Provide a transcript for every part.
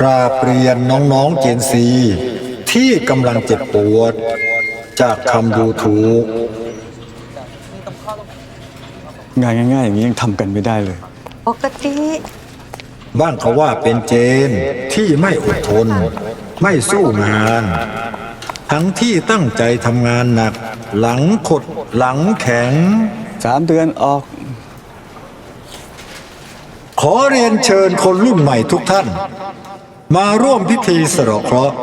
กราบเรียนน้องๆเจนซี ที่กำลังเจ็บปวด จากคำดูถูก งานง่ายๆอย่างนี้ยังทำกันไม่ได้เลย ปกติ บ้างเขาว่าเป็นเจนที่ไม่อดทน ไม่สู้งาน ทั้งที่ตั้งใจทำงานหนัก หลังขดหลังแข็ง สามเดือนออก ขอเรียนเชิญคนรุ่นใหม่ทุกท่าน มาร่วมพิธีสระเคราะห์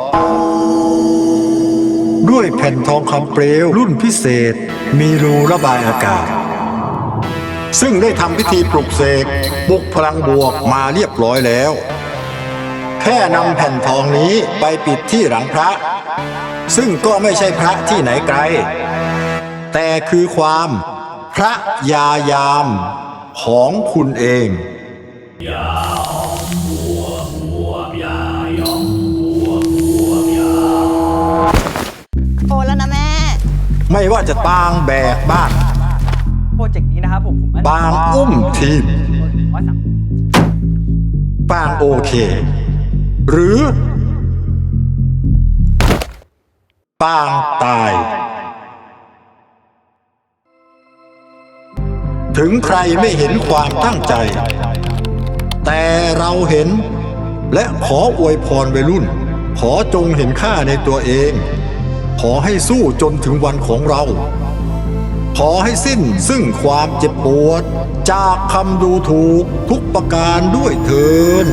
ด้วยแผ่นทองคำเปลวรุ่นพิเศษ มีรูระบายอากาศ ซึ่งได้ทำพิธีปลุกเสกปลุกพลังบวกมาเรียบร้อยแล้ว แค่นำแผ่นทองนี้ไปปิดที่หลังพระ ซึ่งก็ไม่ใช่พระที่ไหนไกล แต่คือความพระยายามของคุณเองโไม่ว่าจะบางแบกบ้างโปรเจกต์นี้นะครับผมผมมั่นใจบางอุ้มทีมว่าสังบางโอเค หรือปางตาย ถึงใครไม่เห็นความตั้งใจ แต่เราเห็นและขออวยพรวัยรุ่น ขอจงเห็นค่าในตัวเอง ขอให้สู้จนถึงวันของเรา ขอให้สิ้นซึ่งความเจ็บปวด จากคำดูถูกทุกประการด้วยเถิน